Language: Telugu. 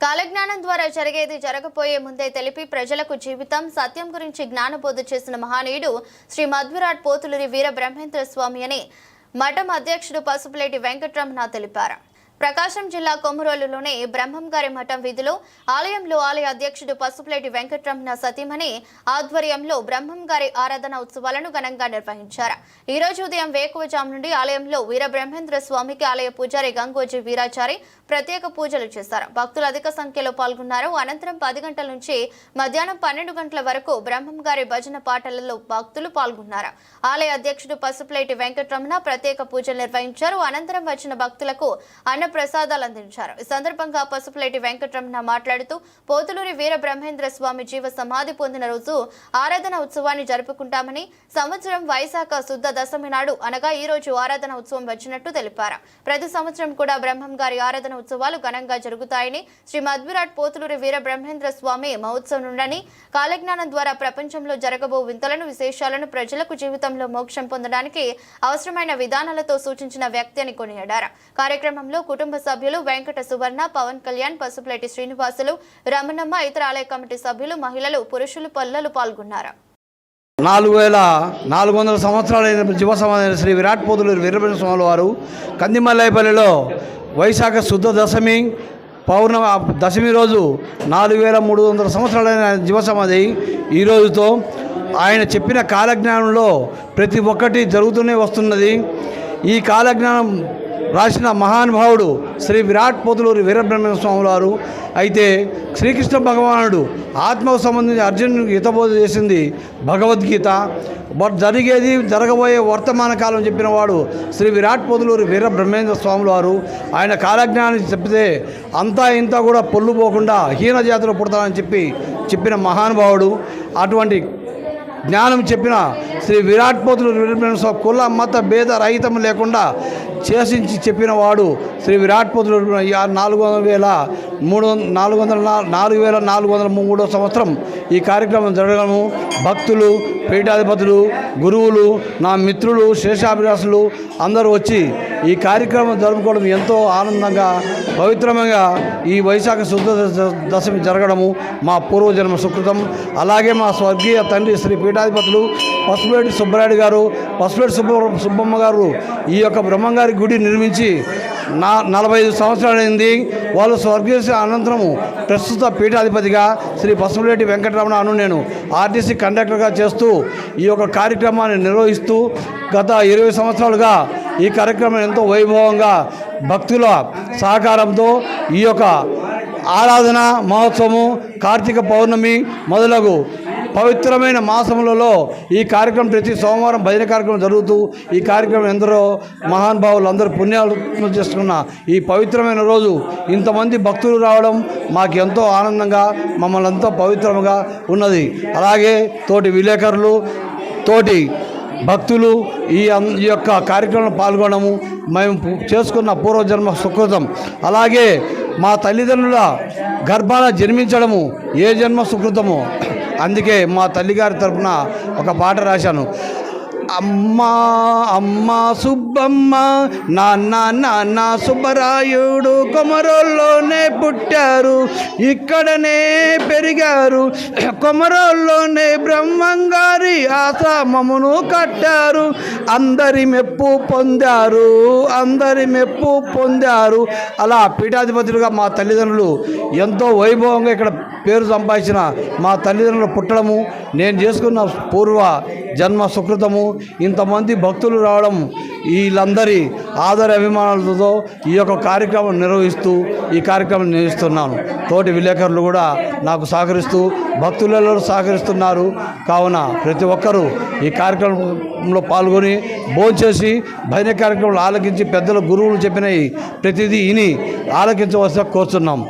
కాలజ్ఞానం ద్వారా జరిగేది జరగపోయే ముందే తెలిపి ప్రజలకు జీవితం సత్యం గురించి జ్ఞానబోధ చేసిన మహానీయుడు శ్రీ మధ్విరాట్ పోతులూరి వీర బ్రహ్మేంద్ర స్వామి అని మఠం అధ్యక్షుడు పసుపులేటి వెంకటరమణ తెలిపారు. ప్రకాశం జిల్లా కొమురోలులోని బ్రహ్మం గారి మఠం వీధిలో ఆలయంలో ఆలయ అధ్యక్షుడు పసుపులేటి వెంకటరమణ సతీమణి ఆధ్వర్యంలో బ్రహ్మం గారి ఆరాధన ఉత్సవాలను ఘనంగా నిర్వహించారు. ఈ రోజు ఉదయం వేకువజాము నుండి ఆలయంలో వీర బ్రహ్మేంద్ర స్వామికి ఆలయ పూజారి గంగోజీ వీరాచారి ప్రత్యేక పూజలు చేశారు. భక్తులు అధిక సంఖ్యలో పాల్గొన్నారు. అనంతరం పది గంటల నుంచి మధ్యాహ్నం పన్నెండు గంటల వరకు బ్రహ్మం గారి భజన పాటలలో భక్తులు పాల్గొన్నారు. ఆలయ అధ్యక్షుడు పసుపులేటి వెంకటరమణ ప్రత్యేక పూజలు నిర్వహించారు. అనంతరం వచ్చిన భక్తులకు అన్న ప్రసాదాలు అందించారు. ఈ సందర్భంగా పసుపులేటి వెంకటరమణ మాట్లాడుతూ పోతులూరి వీర బ్రహ్మేంద్ర స్వామి జీవ సమాధి పొందిన రోజు ఆరాధన ఉత్సవాన్ని జరుపుకుంటామని సంవత్సరం వైశాఖ శుద్ధ దశమి నాడు అనగా ఈ రోజు ఆరాధన ఉత్సవం వచ్చినట్టు తెలిపారు. ప్రతి సంవత్సరం కూడా బ్రహ్మం గారి ఆరాధన ఉత్సవాలు ఘనంగా జరుగుతాయని శ్రీ మధ్విరాట్ పోతులూరి వీర బ్రహ్మేంద్ర స్వామి మహోత్సవం నుండని కాలజ్ఞానం ద్వారా ప్రపంచంలో జరగబో వింతలను విశేషాలను ప్రజలకు జీవితంలో మోక్షం పొందడానికి అవసరమైన విధానాలతో సూచించిన వ్యక్తి అని కొనియాడారు. కార్యక్రమంలో కుటుంబ సభ్యులు వెంకట సువర్ణ పవన్ కళ్యాణ్ పసుపులేటి శ్రీనివాసులు రమణమ్మ ఇతర ఆలయ కమిటీ సభ్యులు మహిళలు పురుషులు పల్లలు పాల్గొన్నారు. నాలుగు వేల నాలుగు వందల సంవత్సరాలైన జీవ శ్రీ విరాట్ పోతులూరు వీరభద్ర స్వామి వారు కందిమల్లాయపల్లిలో వైశాఖ శుద్ధ దశమి పౌర్ణమి దశమి రోజు నాలుగు వేల మూడు వందల సంవత్సరాలైన జీవసమాధి ఈ రోజుతో ఆయన చెప్పిన కాలజ్ఞానంలో ప్రతి ఒక్కటి జరుగుతూనే వస్తున్నది. ఈ కాలజ్ఞానం రాసిన మహానుభావుడు శ్రీ విరాట్ పోతులూరి వీరబ్రహ్మ స్వామి వారు అయితే శ్రీకృష్ణ భగవానుడు ఆత్మకు సంబంధించి అర్జునుడికి హితబోధ చేసింది భగవద్గీత. బట్ జరిగేది జరగబోయే వర్తమాన కాలం చెప్పిన వాడు శ్రీ విరాట్ పొదులూరి వీర బ్రహ్మేంద్ర స్వాములు వారు ఆయన కాలజ్ఞానం చెప్తే అంతా ఇంత కూడా పొల్లు పోకుండా హీన జాతిలో పుడతానని చెప్పి చెప్పిన మహానుభావుడు. అటువంటి జ్ఞానం చెప్పిన శ్రీ విరాట్ పోతులు కుల మత భేద రహితం లేకుండా చేసించి చెప్పిన వాడు శ్రీ విరాట్ పోతులు నాలుగు వందల వేల మూడు వంద- నాలుగు వందల నాలుగు వేల నాలుగు వందల మూడో సంవత్సరం ఈ కార్యక్రమం జరగడము. భక్తులు పీఠాధిపతులు గురువులు నా మిత్రులు శేషాభిలాసులు అందరూ వచ్చి ఈ కార్యక్రమం జరుపుకోవడం ఎంతో ఆనందంగా పవిత్రంగా ఈ వైశాఖ శుద్ధ దశమి జరగడము మా పూర్వజన్మ సుకృతం. అలాగే మా స్వర్గీయ తండ్రి శ్రీ పీఠాధిపతులు పసుపేటి సుబ్బరాయుడు గారు పసుపేటి సుబ్బ సుబ్బమ్మ గారు ఈ యొక్క బ్రహ్మంగారి గుడి నిర్మించి నా నలభై ఐదు సంవత్సరాలైంది వాళ్ళు స్వర్గీయ అనంతరము ప్రస్తుత పీఠాధిపతిగా శ్రీ పసుపులేటి వెంకటరమణ అను నేను ఆర్టీసీ కండక్టర్గా చేస్తూ ఈ యొక్క కార్యక్రమాన్ని నిర్వహిస్తూ గత ఇరవై సంవత్సరాలుగా ఈ కార్యక్రమం ఎంతో వైభవంగా భక్తుల సహకారంతో ఈ యొక్క ఆరాధన మహోత్సవము కార్తీక పౌర్ణమి మొదలగు పవిత్రమైన మాసములలో ఈ కార్యక్రమం ప్రతి సోమవారం భజన కార్యక్రమం జరుగుతూ ఈ కార్యక్రమం ఎందరో మహానుభావులు అందరూ పుణ్యాలు చేసుకున్న ఈ పవిత్రమైన రోజు. ఇంతమంది భక్తులు రావడం మాకు ఎంతో ఆనందంగా మమ్మల్ని ఎంతో పవిత్రంగా ఉన్నది. అలాగే తోటి విలేకరులు తోటి భక్తులు ఈ ఈ యొక్క కార్యక్రమంలో పాల్గొనడము మేము చేసుకున్న పూర్వజన్మ సుకృతం. అలాగే మా తల్లిదండ్రుల గర్భాన జన్మించడము ఏ జన్మ సుకృతమో అందుకే మా తల్లిగారి తరపున ఒక పాట రాశాను. అమ్మా అమ్మా సుబ్బమ్మ నాన్న నాన్న సుబ్బరాయుడు కొమరోల్లోనే పుట్టారు. ఇక్కడనే పెరిగారు. కొమరోల్లోనే బ్రహ్మంగారి ఆశ్రమమును కట్టారు. అందరి మెప్పు పొందారు అందరి మెప్పు పొందారు. అలా పీఠాధిపతులుగా మా తల్లిదండ్రులు ఎంతో వైభవంగా ఇక్కడ పేరు సంపాదించిన మా తల్లిదండ్రులు పుట్టడము నేను చేసుకున్న పూర్వ జన్మ సుకృతము. ఇంతమంది భక్తులు రావడం వీళ్ళందరి ఆదర అభిమానులతో ఈ యొక్క కార్యక్రమం నిర్వహిస్తూ ఈ కార్యక్రమం నిర్వహిస్తున్నాను. తోటి విలేకరులు కూడా నాకు సహకరిస్తూ భక్తులలో సహకరిస్తున్నారు. కావున ప్రతి ఒక్కరూ ఈ కార్యక్రమంలో పాల్గొని భోంచేసి భజన కార్యక్రమాలు ఆలకించి పెద్దల గురువులు చెప్పినవి ప్రతిదీ ఇని ఆలకించవలసిన కోరుతున్నాం